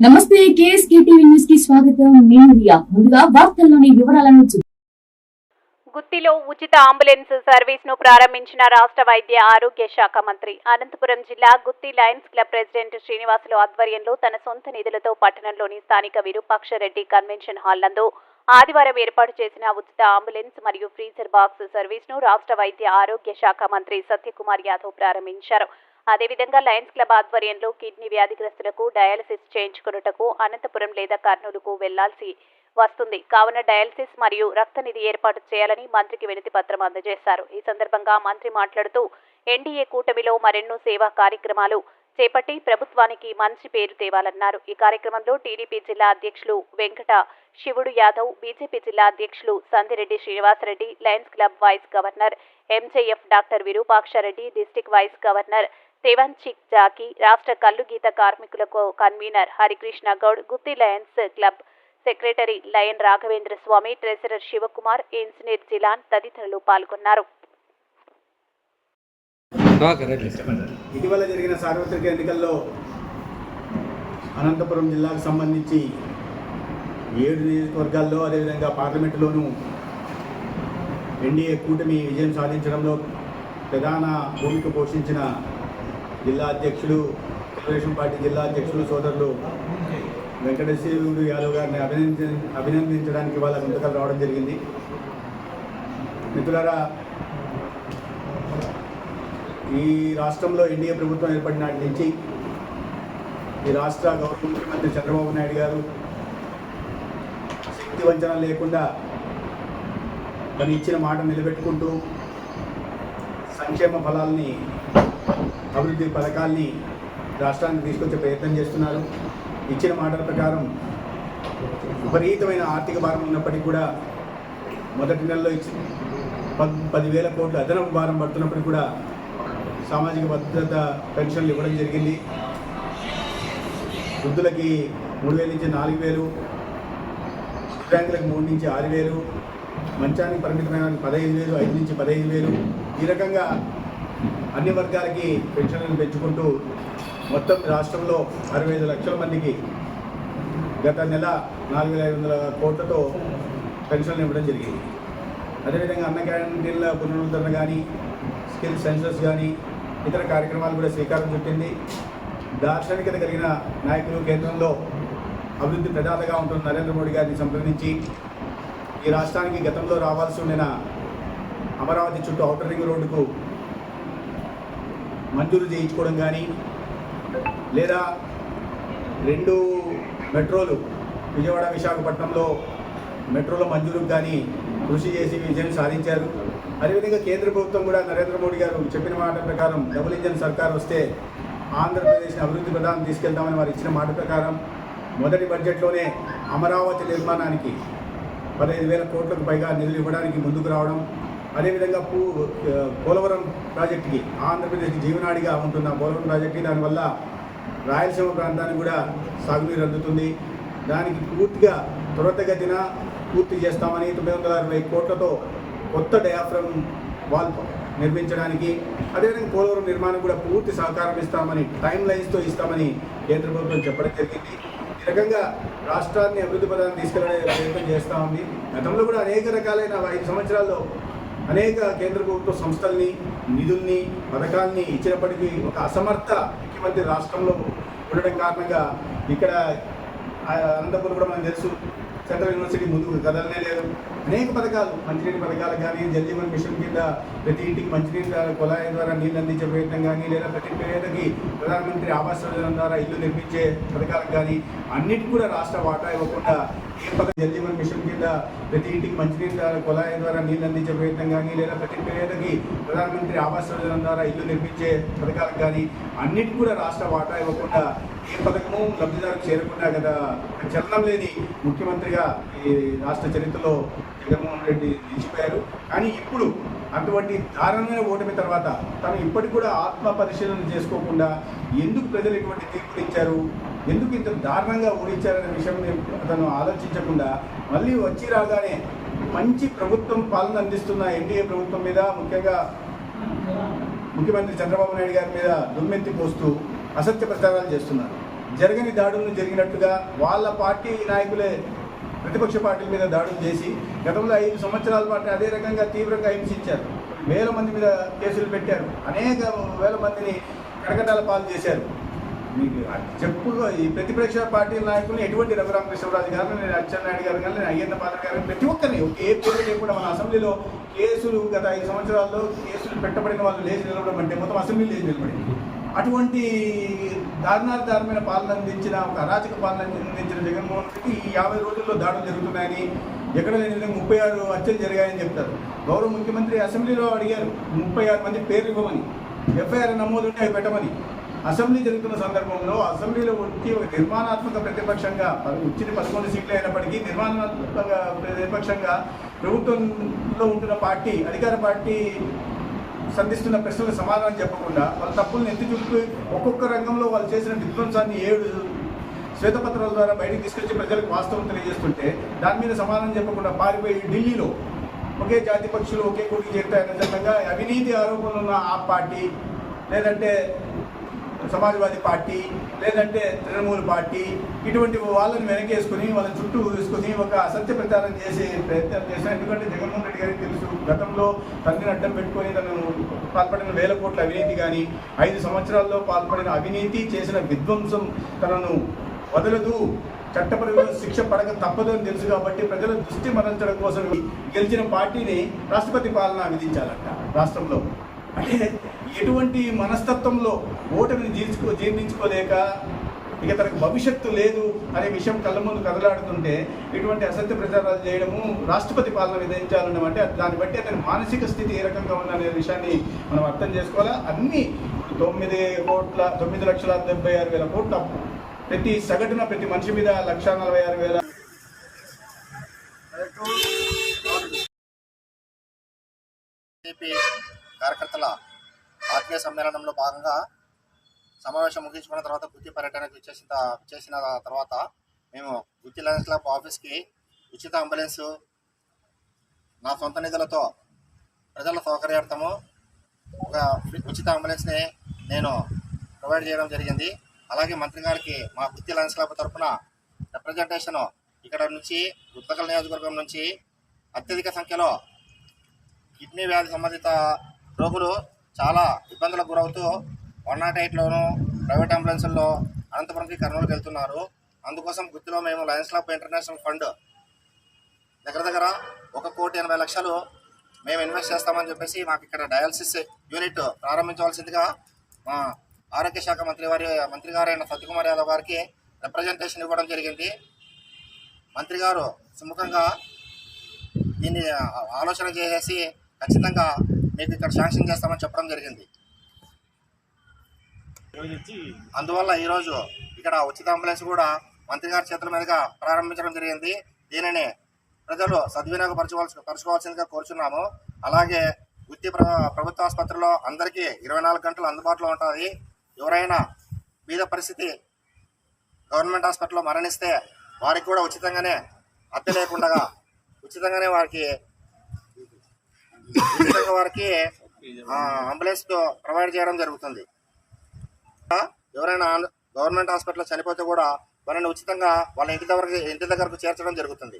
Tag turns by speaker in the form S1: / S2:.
S1: నమస్తే KSK TV న్యూస్కి స్వాగతం. నేను రియా. ముందుగా వార్తల్లోని వివరాలను
S2: గుత్తిలో ఉచిత అంబులెన్స్ సర్వీస్ను ప్రారంభించిన రాష్ట్ర వైద్య ఆరోగ్య శాఖ మంత్రి అనంతపురం జిల్లా Gooty lions club president Srinivasulu ఆధ్వర్యంలో తన సొంత నిధులతో పట్టణంలోని స్థానిక విరూపాక్షరెడ్డి కన్వెన్షన్ హాల్ నందు ఆదివారం ఏర్పాటు చేసిన ఉచిత అంబులెన్స్ మరియు ఫ్రీజర్ బాక్స్ సర్వీస్ను రాష్ట్ర వైద్య ఆరోగ్య శాఖ మంత్రి సత్యకుమార్ యాదవ్ ప్రారంభించారు. అదేవిధంగా లయన్స్ క్లబ్ ఆధ్వర్యంలో కిడ్నీ వ్యాధిగ్రస్తులకు డయాలసిస్ చేయించుకున్నటకు అనంతపురం లేదా కర్నూలుకు వెళ్ళాల్సి వస్తుంది. కావున డయాలసిస్ మరియు రక్తనిధి ఏర్పాటు చేయాలని మంత్రికి వినతి పత్రం అందజేశారు. ఈ సందర్భంగా మంత్రి మాట్లాడుతూ ఎన్డీఏ కూటమిలో మరెన్నో సేవా కార్యక్రమాలు చేపట్టి ప్రభుత్వానికి మంచి పేరు తేవాలన్నారు. ఈ కార్యక్రమంలో టీడీపీ జిల్లా అధ్యక్షులు వెంకట శివుడు యాదవ్ బీజేపీ జిల్లా అధ్యక్షులు Sandireddy Srinivasareddy lions club vice governor MJF doctor Virupakshareddy district vice governor తెవన్చిక్ జాకి రాష్ట్ర కల్లు గీత కార్మికులకు convener Harikrishna Goud Gooty lions club secretary lion Raghavendra Swamy treasurer Shivakumar engineer Jilan తదితరులు పాల్గొన్నారు.
S3: ఇటీవల జరిగిన సార్వత్రిక ఎన్నికల్లో అనంతపురం జిల్లాకు సంబంధించి ఏడు నియోజకవర్గాల్లో అదేవిధంగా పార్లమెంటులోనూ ఎన్డీఏ కూటమి విజయం సాధించడంలో ప్రధాన భూమిక పోషించిన జిల్లా అధ్యక్షులు తెలుగుదేశం పార్టీ జిల్లా అధ్యక్షులు సోదరులు వెంకటేశ్వరుడు యాదవ్ గారిని అభినంది అభినందించడానికి వాళ్ళ ముందుకలు రావడం జరిగింది. మిత్రులారా ఈ రాష్ట్రంలో ఎన్డీఏ ప్రభుత్వం ఏర్పడిన నాటి నుంచి ఈ రాష్ట్ర గౌరవ ముఖ్యమంత్రి చంద్రబాబు నాయుడు గారు శక్తి వంచన లేకుండా తను ఇచ్చిన మాట నిలబెట్టుకుంటూ సంక్షేమ ఫలాల్ని అభివృద్ధి పథకాల్ని రాష్ట్రానికి తీసుకొచ్చే ప్రయత్నం చేస్తున్నారు. ఇచ్చిన మాటల ప్రకారం విపరీతమైన ఆర్థిక భారం ఉన్నప్పటికీ కూడా మొదటి నెలలో ఇచ్చి పదివేల కోట్లు అదనపు భారం పడుతున్నప్పటికీ కూడా సామాజిక భద్రత పెన్షన్లు ఇవ్వడం జరిగింది. వృద్ధులకి మూడు వేల నుంచి నాలుగు వేలు దివ్యాంగులకు మూడు నుంచి ఆరు వేలు మంచానికి పరిమితమైన పదహైదు వేలు ఐదు నుంచి పదహైదు వేలు. ఈ రకంగా అన్ని వర్గాలకి పెన్షన్లను పెంచుకుంటూ మొత్తం రాష్ట్రంలో అరవై ఐదు లక్షల మందికి గత నెల నాలుగు వేల ఐదు వందల కోట్లతో పెన్షన్లు ఇవ్వడం జరిగింది. అదేవిధంగా అన్న క్యాంటీన్ల పునరుద్ధరణ కానీ స్కిల్ సెన్సస్ కానీ ఇతర కార్యక్రమాలు కూడా శ్రీకారం చుట్టింది. దార్శనికత కలిగిన నాయకులు కేంద్రంలో అభివృద్ధి ప్రదాతగా ఉంటున్న నరేంద్ర మోడీ గారిని సంప్రదించి ఈ రాష్ట్రానికి గతంలో రావాల్సి ఉండిన అమరావతి చుట్టూ ఔటర్ రింగ్ రోడ్డుకు మంజూరు చేయించుకోవడం కానీ లేదా రెండు మెట్రోలు విజయవాడ విశాఖపట్నంలో మెట్రోల మంజూరుకు కానీ కృషి చేసి విజయం సాధించారు. అదేవిధంగా కేంద్ర ప్రభుత్వం కూడా నరేంద్ర మోడీ గారు చెప్పిన మాట ప్రకారం డబుల్ ఇంజన్ సర్కార్ వస్తే ఆంధ్రప్రదేశ్ని అభివృద్ధి ప్రధానం తీసుకెళ్తామని వారు ఇచ్చిన మాట ప్రకారం మొదటి బడ్జెట్లోనే అమరావతి నిర్మాణానికి పదహైదు వేల కోట్లకు పైగా నిధులు ఇవ్వడానికి ముందుకు రావడం అదేవిధంగా పూ పోలవరం ప్రాజెక్టుకి ఆంధ్రప్రదేశ్కి జీవనాడిగా ఉంటున్న పోలవరం ప్రాజెక్టుకి దానివల్ల రాయలసీమ ప్రాంతానికి కూడా సాగునీరు అందుతుంది. దానికి పూర్తిగా త్వరితగతిన పూర్తి చేస్తామని తొమ్మిది వందల అరవై కోట్లతో కొత్త డయాఫ్రమ్ వాల్ నిర్మించడానికి అదేవిధంగా పోలవరం నిర్మాణం కూడా పూర్తి సహకారం ఇస్తామని టైం లైన్స్తో ఇస్తామని కేంద్ర ప్రభుత్వం చెప్పడం జరిగింది. ఈ రకంగా రాష్ట్రాన్ని అభివృద్ధి పదాన్ని తీసుకెళ్ళే ప్రయత్నం చేస్తూ ఉంది. గతంలో కూడా అనేక రకాలైన ఐదు సంవత్సరాల్లో అనేక కేంద్ర ప్రభుత్వ సంస్థల్ని నిధుల్ని పథకాల్ని ఇచ్చినప్పటికీ ఒక అసమర్థ ముఖ్యమంత్రి రాష్ట్రంలో ఉండడం కారణంగా ఇక్కడ ఆ అనంతపురం కూడా మనకు తెలుసు. సెంట్రల్ యూనివర్సిటీ ముందుకు కదలనే లేదు. అనేక పథకాలు మంచినీటి పథకాలు కానీ జల్జీవన్ మిషన్ కింద ప్రతి ఇంటికి మంచినీటి ద్వారా కుళాయి ద్వారా నీళ్ళు అందించే ప్రయత్నం కానీ లేదా ప్రతి పేదకి ప్రధానమంత్రి ఆవాస్ యోజన ద్వారా ఇల్లు నిర్మించే పథకాలకు కానీ అన్నిటికి కూడా రాష్ట్ర వాటా ఇవ్వకుండా ఏ పథకం జల్జీవన్ మిషన్ కింద ప్రతి ఇంటికి మంచినీటి ద్వారా కుళాయి ద్వారా నీళ్ళు అందించే ప్రయత్నం కానీ లేదా ప్రతి పేదకి ప్రధానమంత్రి ఆవాస్ యోజన ద్వారా ఇల్లు నిర్మించే పథకాలకు కానీ అన్నిటికి కూడా రాష్ట్ర వాటా ఇవ్వకుండా ఏ పథకము లబ్ధిదారులకు చేరకుండా కదా. చలనం లేని ముఖ్యమంత్రిగా ఈ రాష్ట్ర చరిత్రలో జగన్మోహన్ రెడ్డి నిలిచిపోయారు. కానీ ఇప్పుడు అటువంటి దారుణమైన ఓటమి తర్వాత తను ఇప్పటికి కూడా ఆత్మ పరిశీలన చేసుకోకుండా ఎందుకు ప్రజలు ఇటువంటి తీర్పులు ఇచ్చారు? ఎందుకు ఇంత దారుణంగా ఓడించారనే విషయం అతను ఆలోచించకుండా మళ్ళీ వచ్చి రాగానే మంచి ప్రభుత్వం పాలన అందిస్తున్న ఎన్డీఏ ప్రభుత్వం మీద ముఖ్యంగా ముఖ్యమంత్రి చంద్రబాబు నాయుడు గారి మీద దుమ్మెత్తి పోస్తూ అసత్య ప్రచారాలు చేస్తున్నారు. జరగని దాడులు జరిగినట్టుగా వాళ్ళ పార్టీ నాయకులే ప్రతిపక్ష పార్టీల మీద దాడులు చేసి గతంలో ఐదు సంవత్సరాల పాటు అదే రకంగా తీవ్రంగా హింసించారు. వేల మంది మీద కేసులు పెట్టారు. అనేక వేల మందిని కడకటాల పాలు చేశారు. మీకు చెప్పు ఈ ప్రతిపక్ష పార్టీల నాయకులు ఎటువంటి రఘురామకృష్ణరాజు గారు నేను అచ్చెన్నాయుడు గారు కానీ నేను అయ్యన్న పాత్ర గారు ప్రతి ఒక్కరిని ఏ పేరు లేకుండా మన అసెంబ్లీలో కేసులు గత ఐదు సంవత్సరాల్లో కేసులు పెట్టబడిన వాళ్ళు లేచి నిలబడమంటే అంటే మొత్తం అసెంబ్లీ లేచి నిలబడింది? అటువంటి దారుణాధారమైన పాలన అందించిన ఒక అరాచక పాలన అందించిన జగన్మోహన్ రెడ్డి ఈ యాభై రోజుల్లో దాడులు జరుగుతున్నాయని ఎక్కడ లేని విధంగా ముప్పై ఆరు హత్యలు జరిగాయని చెప్తారు. గౌరవ ముఖ్యమంత్రి అసెంబ్లీలో అడిగారు ముప్పై ఆరు మంది పేర్లు ఇవ్వమని ఎఫ్ఐఆర్ నమోదుంటే అవి పెట్టమని. అసెంబ్లీ జరుగుతున్న సందర్భంలో అసెంబ్లీలో వచ్చి ఒక నిర్మాణాత్మక ప్రతిపక్షంగా వచ్చిన పదకొండు సీట్లు అయినప్పటికీ నిర్మాణాత్మక ప్రతిపక్షంగా ప్రభుత్వంలో ఉంటున్న పార్టీ అధికార పార్టీ సంధిస్తున్న ప్రశ్నలకు సమాధానం చెప్పకుండా వాళ్ళ తప్పులను ఎత్తి చూపుతూ ఒక్కొక్క రంగంలో వాళ్ళు చేసిన విధ్వంసాన్ని ఏడు శ్వేతపత్రాల ద్వారా బయటికి తీసుకొచ్చి ప్రజలకు వాస్తవం తెలియజేస్తుంటే దాని మీద సమాధానం చెప్పకుండా పారిపోయి ఢిల్లీలో ఒకే జాతి పక్షులు ఒకే కూటికి చేరుతాయన్న విధంగా అవినీతి ఆరోపణలు ఉన్న ఆ పార్టీ లేదంటే సమాజ్వాదీ పార్టీ లేదంటే తృణమూల్ పార్టీ ఇటువంటి వాళ్ళని వెనకేసుకుని వాళ్ళని చుట్టూ తీసుకుని ఒక అసత్య ప్రచారం చేసే ప్రయత్నం చేసిన ఎందుకంటే జగన్మోహన్ రెడ్డి గారికి తెలుసు గతంలో తండ్రిని అడ్డం పెట్టుకొని తను పాల్పడిన వేల కోట్ల అవినీతి కానీ ఐదు సంవత్సరాల్లో పాల్పడిన అవినీతి చేసిన విధ్వంసం తనను వదలదు. చట్టపరంగా శిక్ష పడక తప్పదు అని తెలుసు కాబట్టి ప్రజల దృష్టి మరల్చడం కోసం గెలిచిన పార్టీని రాష్ట్రపతి పాలన విధించాలంట రాష్ట్రంలో. అంటే ఎటువంటి మనస్తత్వంలో ఓటమిని జీర్చుకో జీర్ణించుకోలేక ఇక తనకు భవిష్యత్తు లేదు అనే విషయం కళ్ళ ముందు కదలాడుతుంటే ఇటువంటి అసత్య ప్రచారాలు చేయడము రాష్ట్రపతి పాలన విధించాలన్న అంటే దాన్ని బట్టి అతని మానసిక స్థితి ఏ రకంగా ఉందనే విషయాన్ని మనం అర్థం చేసుకోవాలా? అన్ని తొమ్మిది కోట్ల తొమ్మిది లక్షల డెబ్బై ఆరు వేల కోట్ల ప్రతి సగటున ప్రతి మనిషి మీద లక్ష నలభై ఆరు వేల
S4: కార్యకర్తల ఆత్మీయ సమ్మేళనంలో భాగంగా సమావేశం ముగించుకున్న తర్వాత గుత్తి పర్యటనకు చేసిన చేసిన తర్వాత మేము గుత్తి లయన్స్ క్లబ్ ఆఫీస్కి ఉచిత అంబులెన్స్ నా సొంత నిధులతో ప్రజల సౌకర్యార్థము ఒక ఉచిత అంబులెన్స్ని నేను ప్రొవైడ్ చేయడం జరిగింది. అలాగే మంత్రి గారికి మా గుత్తి లయన్స్ క్లబ్ తరఫున రిప్రజెంటేషన్ ఇక్కడ నుంచి గుత్తకల్ నియోజకవర్గం నుంచి అత్యధిక సంఖ్యలో కిడ్నీ వ్యాధి సంబంధిత రోగులు చాలా ఇబ్బందులకు గురవుతూ వన్ నాట్ ఎయిట్లోను ప్రైవేట్ అంబులెన్సుల్లో అనంతపురంకి కర్నూలుకి వెళ్తున్నారు. అందుకోసం గుర్తులో మేము లయన్స్ క్లబ్ ఇంటర్నేషనల్ ఫండ్ దగ్గర దగ్గర ఒక కోటి ఎనభై లక్షలు మేము ఇన్వెస్ట్ చేస్తామని చెప్పేసి మాకు ఇక్కడ డయాలసిస్ యూనిట్ ప్రారంభించవలసిందిగా మా ఆరోగ్య శాఖ మంత్రి వారి మంత్రి గారైన సత్యకుమార్ యాదవ్ గారికి రిప్రజెంటేషన్ ఇవ్వడం జరిగింది. మంత్రి గారు సుముఖంగా దీన్ని ఆలోచన చేసేసి ఖచ్చితంగా మీకు ఇక్కడ శాంక్షన్ చేస్తామని చెప్పడం జరిగింది. అందువల్ల ఈరోజు ఇక్కడ ఉచిత అంబులెన్స్ కూడా మంత్రి గారి చేతుల మీదుగా ప్రారంభించడం జరిగింది. దీనిని ప్రజలు సద్వినియోగపరచుకోవాల్సి పరచుకోవాల్సిందిగా కోరుచున్నాము. అలాగే వృత్తి ప్ర ప్రభుత్వ ఆసుపత్రిలో అందరికీ ఇరవై నాలుగు గంటలు అందుబాటులో ఉంటుంది ఎవరైనా బీద పరిస్థితి గవర్నమెంట్ హాస్పిటల్లో మరణిస్తే వారికి కూడా ఉచితంగానే అద్దె లేకుండా ఉచితంగానే వారికి వారికి అంబులెన్స్తో అంబులెన్స్ ప్రొవైడ్ చేయడం జరుగుతుంది. ఎవరైనా గవర్నమెంట్ హాస్పిటల్లో చనిపోతే కూడా వాళ్ళని ఉచితంగా వాళ్ళ ఇంటి దగ్గరకు ఇంటి దగ్గరకు చేర్చడం జరుగుతుంది.